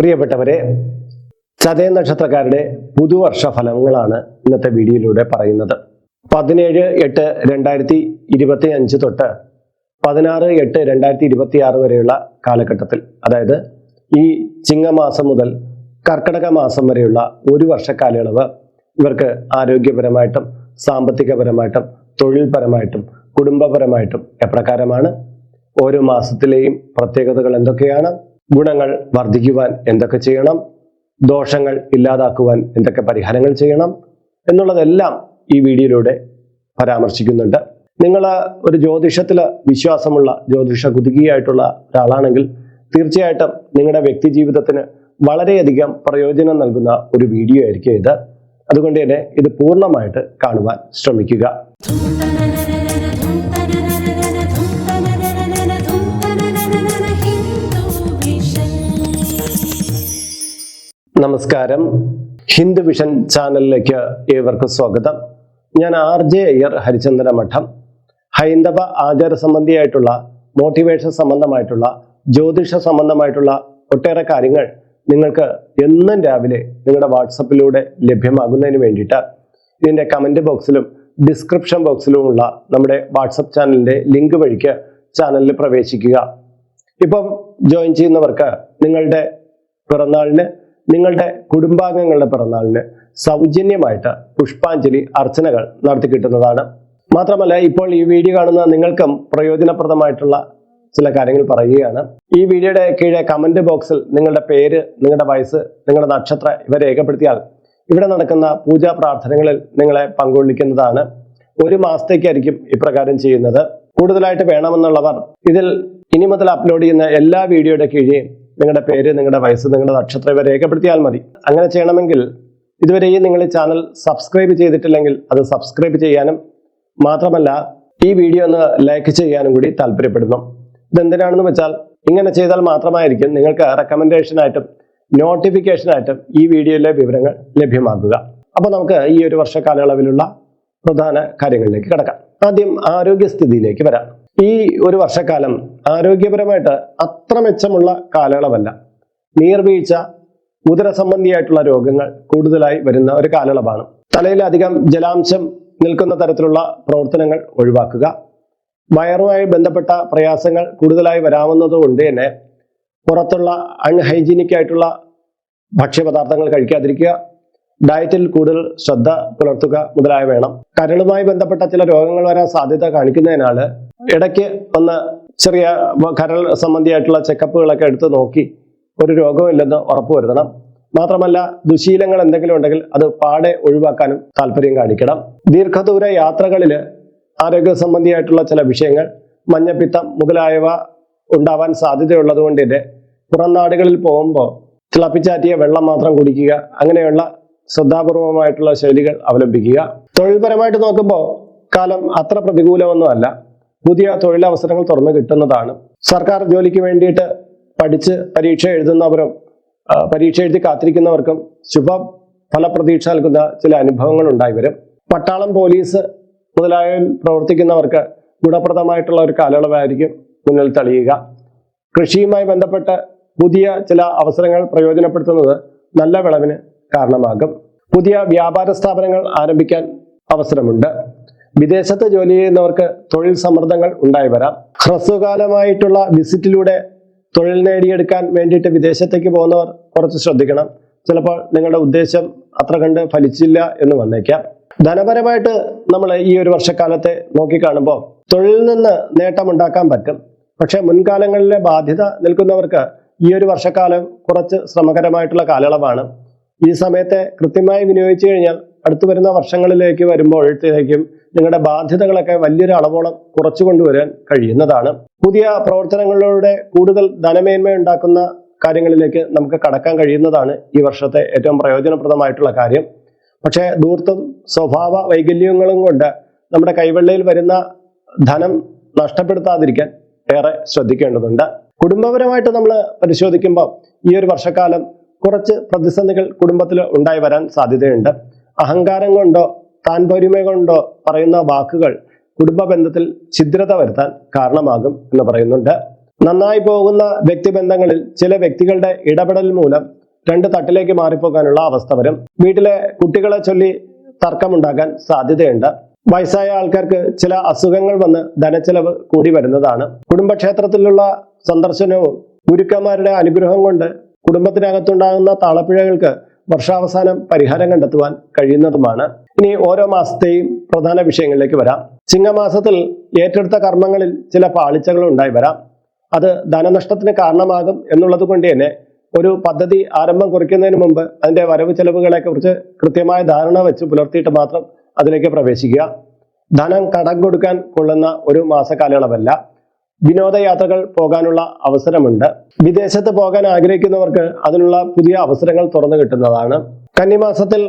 പ്രിയപ്പെട്ടവരെ ചതയ നക്ഷത്രക്കാരുടെ പുതുവർഷ ഫലങ്ങളാണ് ഇന്നത്തെ വീഡിയോയിലൂടെ പറയുന്നത്. പതിനേഴ് എട്ട് രണ്ടായിരത്തി ഇരുപത്തി അഞ്ച് തൊട്ട് പതിനാറ് എട്ട് രണ്ടായിരത്തി ഇരുപത്തി ആറ് വരെയുള്ള കാലഘട്ടത്തിൽ അതായത് ഈ ചിങ്ങമാസം മുതൽ കർക്കടക മാസം വരെയുള്ള ഒരു വർഷ കാലയളവ് ഇവർക്ക് ആരോഗ്യപരമായിട്ടും സാമ്പത്തികപരമായിട്ടും തൊഴിൽപരമായിട്ടും കുടുംബപരമായിട്ടും എപ്രകാരമാണ്? ഓരോ മാസത്തിലെയും പ്രത്യേകതകൾ എന്തൊക്കെയാണ്? ഗുണങ്ങൾ വർദ്ധിക്കുവാൻ എന്തൊക്കെ ചെയ്യണം? ദോഷങ്ങൾ ഇല്ലാതാക്കുവാൻ എന്തൊക്കെ പരിഹാരങ്ങൾ ചെയ്യണം? എന്നുള്ളതെല്ലാം ഈ വീഡിയോയിലൂടെ പരാമർശിക്കുന്നുണ്ട്. നിങ്ങൾ ഒരു ജ്യോതിഷത്തിൽ വിശ്വാസമുള്ള ജ്യോതിഷ കുതുകിയായിട്ടുള്ള ഒരാളാണെങ്കിൽ തീർച്ചയായിട്ടും നിങ്ങളുടെ വ്യക്തി ജീവിതത്തിന് വളരെയധികം പ്രയോജനം നൽകുന്ന ഒരു വീഡിയോ ആയിരിക്കും ഇത്. അതുകൊണ്ട് തന്നെ ഇത് പൂർണമായിട്ട് കാണുവാൻ ശ്രമിക്കുക. നമസ്കാരം. ഹിന്ദു വിഷൻ ചാനലിലേക്ക് ഏവർക്കും സ്വാഗതം. ഞാൻ ആർ ജെ അയ്യർ ഹരിചന്ദ്ര മഠം. ഹൈന്ദവ ആചാര സംബന്ധിയായിട്ടുള്ള മോട്ടിവേഷൻ സംബന്ധമായിട്ടുള്ള ജ്യോതിഷ സംബന്ധമായിട്ടുള്ള ഒട്ടേറെ കാര്യങ്ങൾ നിങ്ങൾക്ക് എന്നും രാവിലെ നിങ്ങളുടെ വാട്സപ്പിലൂടെ ലഭ്യമാകുന്നതിന് വേണ്ടിയിട്ട് ഇതിന്റെ കമന്റ് ബോക്സിലും ഡിസ്ക്രിപ്ഷൻ ബോക്സിലുമുള്ള നമ്മുടെ വാട്സപ്പ് ചാനലിന്റെ ലിങ്ക് വഴിക്ക് ചാനലിൽ പ്രവേശിക്കുക. ഇപ്പം ജോയിൻ ചെയ്യുന്നവർക്ക് നിങ്ങളുടെ പിറന്നാളിന് നിങ്ങളുടെ കുടുംബാംഗങ്ങളുടെ പിറന്നാളിന് സൗജന്യമായിട്ട് പുഷ്പാഞ്ജലി അർച്ചനകൾ നടത്തി കിട്ടുന്നതാണ്. മാത്രമല്ല ഇപ്പോൾ ഈ വീഡിയോ കാണുന്ന നിങ്ങൾക്കും പ്രയോജനപ്രദമായിട്ടുള്ള ചില കാര്യങ്ങൾ പറയുകയാണ്. ഈ വീഡിയോയുടെ കീഴെ കമന്റ് ബോക്സിൽ നിങ്ങളുടെ പേര് നിങ്ങളുടെ വയസ്സ് നിങ്ങളുടെ നക്ഷത്രം ഇവ രേഖപ്പെടുത്തിയാൽ ഇവിടെ നടക്കുന്ന പൂജാ പ്രാർത്ഥനകളിൽ നിങ്ങളെ പങ്കുകൊള്ളിക്കുന്നതാണ് ഒരു മാസത്തേക്കായിരിക്കും ഇപ്രകാരം ചെയ്യുന്നത്. കൂടുതലായിട്ട് വേണമെന്നുള്ളവർ ഇതിൽ ഇനി മുതൽ അപ്ലോഡ് ചെയ്യുന്ന എല്ലാ വീഡിയോയുടെ കീഴെയും നിങ്ങളുടെ പേര് നിങ്ങളുടെ വയസ്സ് നിങ്ങളുടെ നക്ഷത്രം ഇവ രേഖപ്പെടുത്തിയാൽ മതി. അങ്ങനെ ചെയ്യണമെങ്കിൽ ഇതുവരെയും നിങ്ങൾ ചാനൽ സബ്സ്ക്രൈബ് ചെയ്തിട്ടില്ലെങ്കിൽ അത് സബ്സ്ക്രൈബ് ചെയ്യാനും മാത്രമല്ല ഈ വീഡിയോ ഒന്ന് ലൈക്ക് ചെയ്യാനും കൂടി താല്പര്യപ്പെടുന്നു. ഇതെന്തിനാണെന്ന് വെച്ചാൽ ഇങ്ങനെ ചെയ്താൽ മാത്രമായിരിക്കും നിങ്ങൾക്ക് റെക്കമെൻഡേഷനായിട്ടും നോട്ടിഫിക്കേഷനായിട്ടും ഈ വീഡിയോയിലെ വിവരങ്ങൾ ലഭ്യമാക്കുക അപ്പോൾ നമുക്ക് ഈ ഒരു വർഷ കാലയളവിലുള്ള പ്രധാന കാര്യങ്ങളിലേക്ക് കിടക്കാം. ആദ്യം ആരോഗ്യസ്ഥിതിയിലേക്ക് വരാം. ഈ ഒരു വർഷക്കാലം ആരോഗ്യപരമായിട്ട് അത്ര മെച്ചമുള്ള കാലയളവല്ല. നീർവീഴ്ച ഉദര സംബന്ധിയായിട്ടുള്ള രോഗങ്ങൾ കൂടുതലായി വരുന്ന ഒരു കാലയളവാണ്. തലയിലധികം ജലാംശം നിൽക്കുന്ന തരത്തിലുള്ള പ്രവർത്തനങ്ങൾ ഒഴിവാക്കുക. വയറുമായി ബന്ധപ്പെട്ട പ്രയാസങ്ങൾ കൂടുതലായി വരാവുന്നത് കൊണ്ട് തന്നെ പുറത്തുള്ള അൺഹൈജീനിക് ആയിട്ടുള്ള ഭക്ഷ്യപദാർത്ഥങ്ങൾ കഴിക്കാതിരിക്കുക. ഡയറ്റിൽ കൂടുതൽ ശ്രദ്ധ പുലർത്തുക മുതലായ വേണം. കരളുമായി ബന്ധപ്പെട്ട ചില രോഗങ്ങൾ വരാൻ സാധ്യത കാണിക്കുന്നതിനാൽ ഇടയ്ക്ക് ഒന്ന് ചെറിയ കരൾ സംബന്ധിയായിട്ടുള്ള ചെക്കപ്പുകളൊക്കെ എടുത്ത് നോക്കി ഒരു രോഗമില്ലെന്ന് ഉറപ്പുവരുത്തണം മാത്രമല്ല ദുശീലങ്ങൾ എന്തെങ്കിലും ഉണ്ടെങ്കിൽ അത് പാടെ ഒഴിവാക്കാനും താല്പര്യം കാണിക്കണം. ദീർഘദൂര യാത്രകളിൽ ആരോഗ്യ സംബന്ധിയായിട്ടുള്ള ചില വിഷയങ്ങൾ മഞ്ഞപ്പിത്തം മുതലായവ ഉണ്ടാവാൻ സാധ്യതയുള്ളത് കൊണ്ട് തന്നെ പുറം നാടുകളിൽ പോകുമ്പോൾ തിളപ്പിച്ചാറ്റിയ വെള്ളം മാത്രം കുടിക്കുക അങ്ങനെയുള്ള ശ്രദ്ധാപൂർവമായിട്ടുള്ള ശൈലികൾ അവലംബിക്കുക. തൊഴിൽപരമായിട്ട് നോക്കുമ്പോൾ കാലം അത്ര പ്രതികൂലമൊന്നുമല്ല. പുതിയ തൊഴിലവസരങ്ങൾ തുറന്നു കിട്ടുന്നതാണ്. സർക്കാർ ജോലിക്ക് വേണ്ടിയിട്ട് പഠിച്ച് പരീക്ഷ എഴുതുന്നവരും പരീക്ഷ എഴുതി കാത്തിരിക്കുന്നവർക്കും ശുഭ. ഫലപ്രതീക്ഷ നൽകുന്ന ചില അനുഭവങ്ങൾ ഉണ്ടായി വരും. പട്ടാളം പോലീസ് മുതലായ പ്രവർത്തിക്കുന്നവർക്ക് ഗുണപ്രദമായിട്ടുള്ള ഒരു കാലയളവായിരിക്കും മുന്നിൽ തെളിയുക. കൃഷിയുമായി ബന്ധപ്പെട്ട് പുതിയ ചില അവസരങ്ങൾ പ്രയോജനപ്പെടുത്തുന്നത് നല്ല വിളവിന് കാരണമാകും. പുതിയ വ്യാപാര സ്ഥാപനങ്ങൾ ആരംഭിക്കാൻ അവസരമുണ്ട്. വിദേശത്ത് ജോലി ചെയ്യുന്നവർക്ക് തൊഴിൽ സമ്മർദ്ദങ്ങൾ ഉണ്ടായി വരാം. ഹ്രസ്വകാലമായിട്ടുള്ള വിസിറ്റിലൂടെ തൊഴിൽ നേടിയെടുക്കാൻ വേണ്ടിയിട്ട് വിദേശത്തേക്ക് പോകുന്നവർ കുറച്ച് ശ്രദ്ധിക്കണം. ചിലപ്പോൾ നിങ്ങളുടെ ഉദ്ദേശം അത്ര കണ്ട് ഫലിച്ചില്ല എന്ന് വന്നേക്കാം. ധനപരമായിട്ട് നമ്മൾ ഈ ഒരു വർഷക്കാലത്തെ നോക്കിക്കാണുമ്പോൾ തൊഴിലിൽ നിന്ന് നേട്ടമുണ്ടാക്കാൻ പറ്റും. പക്ഷേ മുൻകാലങ്ങളിലെ ബാധ്യത നിൽക്കുന്നവർക്ക് ഈ ഒരു വർഷക്കാലം കുറച്ച് ശ്രമകരമായിട്ടുള്ള കാലയളവാണ്. ഈ സമയത്തെ കൃത്യമായി വിനിയോഗിച്ചു കഴിഞ്ഞാൽ അടുത്തു വരുന്ന വർഷങ്ങളിലേക്ക് വരുമ്പോഴത്തേക്കും നിങ്ങളുടെ ബാധ്യതകളൊക്കെ വലിയൊരു അളവോളം കുറച്ചു കൊണ്ടുവരാൻ കഴിയുന്നതാണ്. പുതിയ പ്രവർത്തനങ്ങളിലൂടെ കൂടുതൽ ധനമേന്മ ഉണ്ടാക്കുന്ന കാര്യങ്ങളിലേക്ക് നമുക്ക് കടക്കാൻ കഴിയുന്നതാണ് ഈ വർഷത്തെ ഏറ്റവും പ്രയോജനപ്രദമായിട്ടുള്ള കാര്യം. പക്ഷേ ദൂർത്തും സ്വഭാവ വൈകല്യങ്ങളും കൊണ്ട് നമ്മുടെ കൈവെള്ളയിൽ വരുന്ന ധനം നഷ്ടപ്പെടുത്താതിരിക്കാൻ ഏറെ ശ്രദ്ധിക്കേണ്ടതുണ്ട്. കുടുംബപരമായിട്ട് നമ്മൾ പരിശോധിക്കുമ്പോൾ ഈ ഒരു വർഷക്കാലം കുറച്ച് പ്രതിസന്ധികൾ കുടുംബത്തിൽ ഉണ്ടായി വരാൻ സാധ്യതയുണ്ട്. അഹങ്കാരം കൊണ്ടോ താൻ പൊരുമ കൊണ്ടോ പറയുന്ന വാക്കുകൾ കുടുംബ ബന്ധത്തിൽ ഛിദ്രത വരുത്താൻ കാരണമാകും എന്ന് പറയുന്നുണ്ട്. നന്നായി പോകുന്ന വ്യക്തിബന്ധങ്ങളിൽ ചില വ്യക്തികളുടെ ഇടപെടൽ മൂലം രണ്ട് തട്ടിലേക്ക് മാറിപ്പോകാനുള്ള അവസ്ഥ വരും. വീട്ടിലെ കുട്ടികളെ ചൊല്ലി തർക്കമുണ്ടാകാൻ സാധ്യതയുണ്ട്. വയസ്സായ ആൾക്കാർക്ക് ചില അസുഖങ്ങൾ വന്ന് ധനച്ചെലവ് കൂടി വരുന്നതാണ്. കുടുംബക്ഷേത്രത്തിലുള്ള സന്ദർശനവും ഗുരുക്കന്മാരുടെ അനുഗ്രഹം കൊണ്ട് കുടുംബത്തിനകത്തുണ്ടാകുന്ന താളപ്പിഴകൾക്ക് വർഷാവസാനം പരിഹാരം കണ്ടെത്തുവാൻ കഴിയുന്നതുമാണ്. ഇനി ഓരോ മാസത്തെയും പ്രധാന വിഷയങ്ങളിലേക്ക് വരാം. ചിങ്ങമാസത്തിൽ ഏറ്റെടുത്ത കർമ്മങ്ങളിൽ ചില പാളിച്ചകൾ ഉണ്ടായി വരാം. അത് ധനനഷ്ടത്തിന് കാരണമാകും എന്നുള്ളത് കൊണ്ട് തന്നെ ഒരു പദ്ധതി ആരംഭം കുറിക്കുന്നതിന് മുമ്പ് അതിന്റെ വരവ് ചെലവുകളെ കുറിച്ച് കൃത്യമായ ധാരണ വെച്ച് പുലർത്തിയിട്ട് മാത്രം അതിലേക്ക് പ്രവേശിക്കുക. ധനം കടം കൊടുക്കാൻ കൊള്ളുന്ന ഒരു മാസകാലയളവല്ല. വിനോദയാത്രകൾ പോകാനുള്ള അവസരമുണ്ട്. വിദേശത്ത് പോകാൻ ആഗ്രഹിക്കുന്നവർക്ക് അതിനുള്ള പുതിയ അവസരങ്ങൾ തുറന്നു കിട്ടുന്നതാണ്. കന്നിമാസത്തിൽ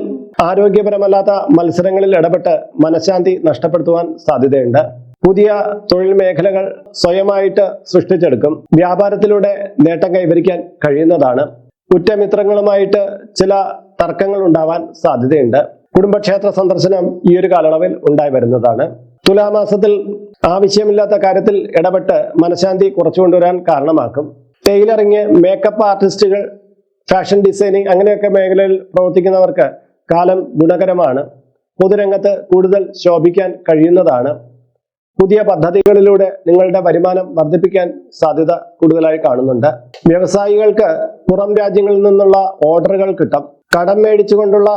ആരോഗ്യപരമല്ലാത്ത മത്സരങ്ങളിൽ ഇടപെട്ട് മനഃശാന്തി നഷ്ടപ്പെടുത്തുവാൻ സാധ്യതയുണ്ട്. പുതിയ തൊഴിൽ മേഖലകൾ സ്വയമായിട്ട് സൃഷ്ടിച്ചെടുക്കും. വ്യാപാരത്തിലൂടെ നേട്ടം കൈവരിക്കാൻ കഴിയുന്നതാണ്. കുറ്റമിത്രങ്ങളുമായിട്ട് ചില തർക്കങ്ങൾ ഉണ്ടാവാൻ സാധ്യതയുണ്ട്. കുടുംബക്ഷേത്ര സന്ദർശനം ഈ ഒരു കാലയളവിൽ ഉണ്ടായി വരുന്നതാണ്. തുലാമാസത്തിൽ ആവശ്യമില്ലാത്ത കാര്യത്തിൽ ഇടപെട്ട് മനഃശാന്തി കുറച്ചുകൊണ്ടുവരാൻ കാരണമാക്കും. ടൈലറിങ് മേക്കപ്പ് ആർട്ടിസ്റ്റുകൾ ഫാഷൻ ഡിസൈനിങ് അങ്ങനെയൊക്കെ മേഖലയിൽ പ്രവർത്തിക്കുന്നവർക്ക് കാലം ഗുണകരമാണ്. പൊതുരംഗത്ത് കൂടുതൽ ശോഭിക്കാൻ കഴിയുന്നതാണ്. പുതിയ പദ്ധതികളിലൂടെ നിങ്ങളുടെ വരുമാനം വർദ്ധിപ്പിക്കാൻ സാധ്യത കൂടുതലായി കാണുന്നുണ്ട്. വ്യവസായികൾക്ക് പുറം രാജ്യങ്ങളിൽ നിന്നുള്ള ഓർഡറുകൾ കിട്ടും. കടം മേടിച്ചുകൊണ്ടുള്ള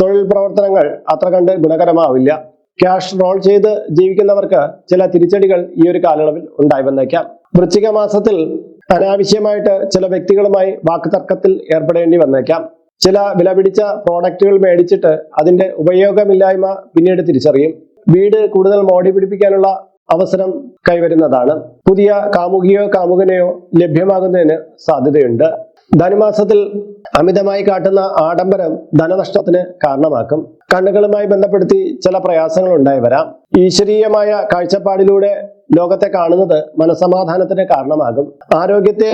തൊഴിൽ പ്രവർത്തനങ്ങൾ അത്ര കണ്ട് ഗുണകരമാവില്ല. ക്യാഷ് റോൾ ചെയ്ത് ജീവിക്കുന്നവർക്ക് ചില തിരിച്ചടികൾ ഈ ഒരു കാലയളവിൽ ഉണ്ടായി വന്നേക്കാം. വൃശ്ചിക മാസത്തിൽ അനാവശ്യമായിട്ട് ചില വ്യക്തികളുമായി വാക്കുതർക്കത്തിൽ ഏർപ്പെടേണ്ടി വന്നേക്കാം. ചില വിലപിടിച്ച പ്രോഡക്റ്റുകൾ മേടിച്ചിട്ട് അതിന്റെ ഉപയോഗമില്ലായ്മ പിന്നീട് തിരിച്ചറിയും. വീട് കൂടുതൽ മോടി പിടിപ്പിക്കാനുള്ള അവസരം കൈവരുന്നതാണ്. പുതിയ കാമുകിയോ കാമുകനെയോ ലഭ്യമാകുന്നതിന് സാധ്യതയുണ്ട്. ധനുമാസത്തിൽ അമിതമായി കാട്ടുന്ന ആഡംബരം ധനനഷ്ടത്തിന് കാരണമാക്കും. കണ്ണുകളുമായി ബന്ധപ്പെടുത്തി ചില പ്രയാസങ്ങൾ ഉണ്ടായി വരാം. ഈശ്വരീയമായ കാഴ്ചപ്പാടിലൂടെ ലോകത്തെ കാണുന്നത് മനസമാധാനത്തിന് കാരണമാകും. ആരോഗ്യത്തെ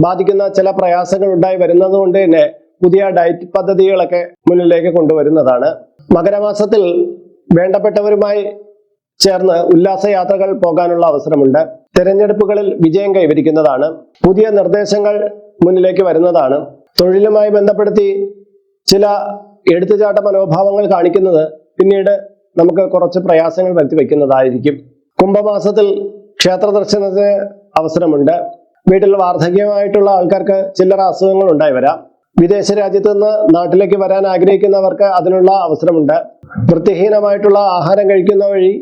ബാധിക്കുന്ന ചില പ്രയാസങ്ങൾ ഉണ്ടായി വരുന്നത് കൊണ്ട് തന്നെ പുതിയ ഡയറ്റ് പദ്ധതികളൊക്കെ മുന്നിലേക്ക് കൊണ്ടുവരുന്നതാണ്. മകരമാസത്തിൽ വേണ്ടപ്പെട്ടവരുമായി ചേർന്ന് ഉല്ലാസയാത്രകൾ പോകാനുള്ള അവസരമുണ്ട്. തെരഞ്ഞെടുപ്പുകളിൽ വിജയം കൈവരിക്കുന്നതാണ്. പുതിയ നിർദ്ദേശങ്ങൾ മുന്നിലേക്ക് വരുന്നതാണ്. തൊഴിലുമായി ബന്ധപ്പെടുത്തി ചില എടുത്തുചാട്ട മനോഭാവങ്ങൾ കാണിക്കുന്നത് പിന്നീട് നമുക്ക് കുറച്ച് പ്രയാസങ്ങൾ വരുത്തി വയ്ക്കുന്നതായിരിക്കും. കുംഭമാസത്തിൽ ക്ഷേത്ര ദർശനത്തിന് അവസരമുണ്ട്. വീട്ടിൽ വാർദ്ധക്യമായിട്ടുള്ള ആൾക്കാർക്ക് ചില്ലറ അസുഖങ്ങൾ ഉണ്ടായി വരാം. വിദേശ രാജ്യത്ത് നിന്ന് നാട്ടിലേക്ക് വരാൻ ആഗ്രഹിക്കുന്നവർക്ക് അതിനുള്ള അവസരമുണ്ട്. വൃത്തിഹീനമായിട്ടുള്ള ആഹാരം കഴിക്കുന്ന വഴി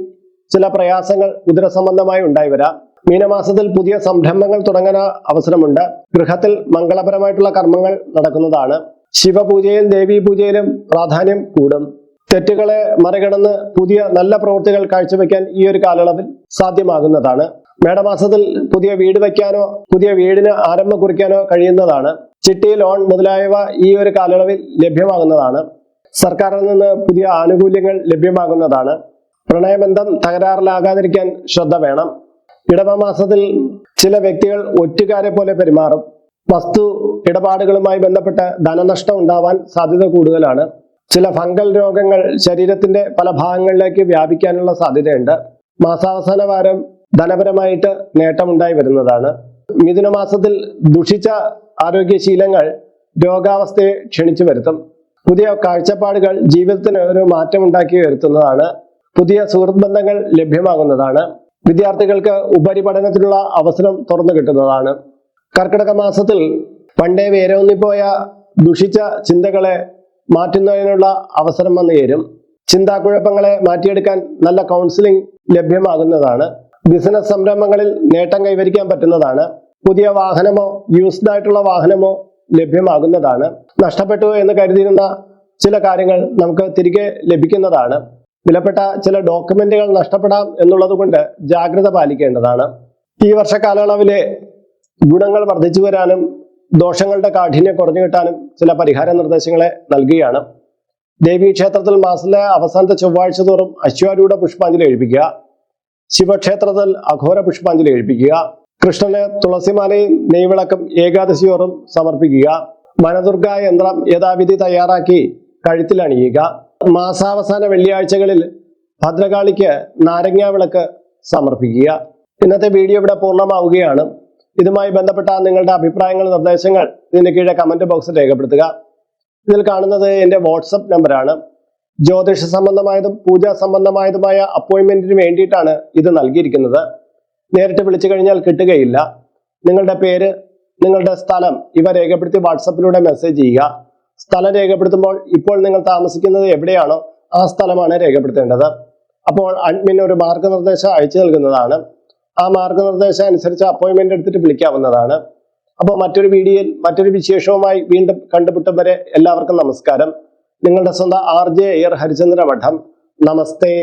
ചില പ്രയാസങ്ങൾ ഉദര സംബന്ധമായി ഉണ്ടായി വരാം. മീനമാസത്തിൽ പുതിയ സംരംഭങ്ങൾ തുടങ്ങാൻ അവസരമുണ്ട്. ഗൃഹത്തിൽ മംഗളപരമായിട്ടുള്ള കർമ്മങ്ങൾ നടക്കുന്നതാണ്. ശിവപൂജയിലും ദേവീ പൂജയിലും പ്രാധാന്യം കൂടും. തെറ്റുകളെ മറികടന്ന് പുതിയ നല്ല പ്രവൃത്തികൾ കാഴ്ചവെക്കാൻ ഈ ഒരു കാലയളവിൽ സാധ്യമാകുന്നതാണ്. മേടമാസത്തിൽ പുതിയ വീട് വയ്ക്കാനോ പുതിയ വീടിന് ആരംഭം കുറിക്കാനോ കഴിയുന്നതാണ്. ചിട്ടി ലോൺ മുതലായവ ഈ ഒരു കാലയളവിൽ ലഭ്യമാകുന്നതാണ്. സർക്കാരിൽ നിന്ന് പുതിയ ആനുകൂല്യങ്ങൾ ലഭ്യമാകുന്നതാണ്. പ്രണയബന്ധം തകരാറിലാകാതിരിക്കാൻ ശ്രദ്ധ വേണം. ഇടവമാസത്തിൽ ചില വ്യക്തികൾ ഒറ്റുകാരെ പോലെ പെരുമാറും. വസ്തു ഇടപാടുകളുമായി ബന്ധപ്പെട്ട് ധനനഷ്ടം ഉണ്ടാവാൻ സാധ്യത കൂടുതലാണ്. ചില ഫംഗൽ രോഗങ്ങൾ ശരീരത്തിന്റെ പല ഭാഗങ്ങളിലേക്ക് വ്യാപിക്കാനുള്ള സാധ്യതയുണ്ട്. മാസാവസാന വാരം ധനപരമായിട്ട് നേട്ടമുണ്ടായി വരുന്നതാണ്. മിഥുന മാസത്തിൽ ദുഷിച്ച ആരോഗ്യശീലങ്ങൾ രോഗാവസ്ഥയെ ക്ഷണിച്ചു വരുത്തും. പുതിയ കാഴ്ചപ്പാടുകൾ ജീവിതത്തിന് ഒരു മാറ്റം ഉണ്ടാക്കി വരുത്തുന്നതാണ്. പുതിയ സുഹൃത്ത് ബന്ധങ്ങൾ ലഭ്യമാകുന്നതാണ്. വിദ്യാർത്ഥികൾക്ക് ഉപരിപഠനത്തിനുള്ള അവസരം തുറന്നു കിട്ടുന്നതാണ്. കർക്കിടക മാസത്തിൽ പണ്ടേ വേരോന്നിപ്പോയ ദുഷിച്ച ചിന്തകളെ മാറ്റുന്നതിനുള്ള അവസരം വന്നു ചേരും. ചിന്താക്കുഴപ്പങ്ങളെ മാറ്റിയെടുക്കാൻ നല്ല കൗൺസിലിംഗ് ലഭ്യമാകുന്നതാണ്. ബിസിനസ് സംരംഭങ്ങളിൽ നേട്ടം കൈവരിക്കാൻ പറ്റുന്നതാണ്. പുതിയ വാഹനമോ യൂസ്ഡ് ആയിട്ടുള്ള വാഹനമോ ലഭ്യമാകുന്നതാണ്. നഷ്ടപ്പെട്ടു എന്ന് കരുതിയിരുന്ന ചില കാര്യങ്ങൾ നമുക്ക് തിരികെ ലഭിക്കുന്നതാണ്. വിലപ്പെട്ട ചില ഡോക്യുമെന്റുകൾ നഷ്ടപ്പെടാം എന്നുള്ളത് കൊണ്ട് ജാഗ്രത പാലിക്കേണ്ടതാണ്. ഈ വർഷ കാലയളവിലെ ഗുണങ്ങൾ വർദ്ധിച്ചു വരാനും ദോഷങ്ങളുടെ കാഠിന്യം കുറഞ്ഞു കിട്ടാനും ചില പരിഹാര നിർദ്ദേശങ്ങളെ നൽകുകയാണ്. ദേവീ ക്ഷേത്രത്തിൽ മാസത്തിലെ അവസാനത്തെ ചൊവ്വാഴ്ച തോറും അശ്വാരൂഢ പുഷ്പാഞ്ജലി എഴുപ്പിക്കുക ശിവക്ഷേത്രത്തിൽ അഘോര പുഷ്പാഞ്ജലി കഴിപ്പിക്കുക കൃഷ്ണന് തുളസിമാലയും നെയ്വിളക്കും ഏകാദശിയോറും സമർപ്പിക്കുക. വനദുർഗ യന്ത്രം യഥാവിധി തയ്യാറാക്കി കഴുത്തിൽ അണിയുക. മാസാവസാന വെള്ളിയാഴ്ചകളിൽ ഭദ്രകാളിക്ക് നാരങ്ങാ വിളക്ക് സമർപ്പിക്കുക. ഇന്നത്തെ വീഡിയോ ഇവിടെ പൂർണമാവുകയാണ്. ഇതുമായി ബന്ധപ്പെട്ട നിങ്ങളുടെ അഭിപ്രായങ്ങൾ നിർദ്ദേശങ്ങൾ ഇതിന്റെ കീഴെ കമന്റ് ബോക്സിൽ രേഖപ്പെടുത്തുക. ഇതിൽ കാണുന്നത് എന്റെ വാട്സപ്പ് നമ്പറാണ് ജ്യോതിഷ സംബന്ധമായതും പൂജാ സംബന്ധമായതുമായ അപ്പോയിൻമെന്റിന് വേണ്ടിയിട്ടാണ് ഇത് നൽകിയിരിക്കുന്നത്. നേരിട്ട് വിളിച്ചു കഴിഞ്ഞാൽ കിട്ടുകയില്ല. നിങ്ങളുടെ പേര് നിങ്ങളുടെ സ്ഥലം ഇവ രേഖപ്പെടുത്തി വാട്സപ്പിലൂടെ മെസ്സേജ് ചെയ്യുക. സ്ഥലം രേഖപ്പെടുത്തുമ്പോൾ ഇപ്പോൾ നിങ്ങൾ താമസിക്കുന്നത് എവിടെയാണോ ആ സ്ഥലമാണ് രേഖപ്പെടുത്തേണ്ടത്. അപ്പോൾ അഡ്മിൻ ഒരു മാർഗനിർദ്ദേശം അയച്ചു നൽകുന്നതാണ്. ആ മാർഗനിർദ്ദേശം അനുസരിച്ച് അപ്പോയിൻമെന്റ് എടുത്തിട്ട് വിളിക്കാവുന്നതാണ്. അപ്പോൾ മറ്റൊരു വീഡിയോയിൽ മറ്റൊരു വിശേഷവുമായി വീണ്ടും കണ്ടുമുട്ടും വരെ എല്ലാവർക്കും നമസ്കാരം. നിങ്ങളുടെ സ്വന്തം ആർ ജെ എയർ ഹരിചന്ദ്ര മഠം നമസ്തേ.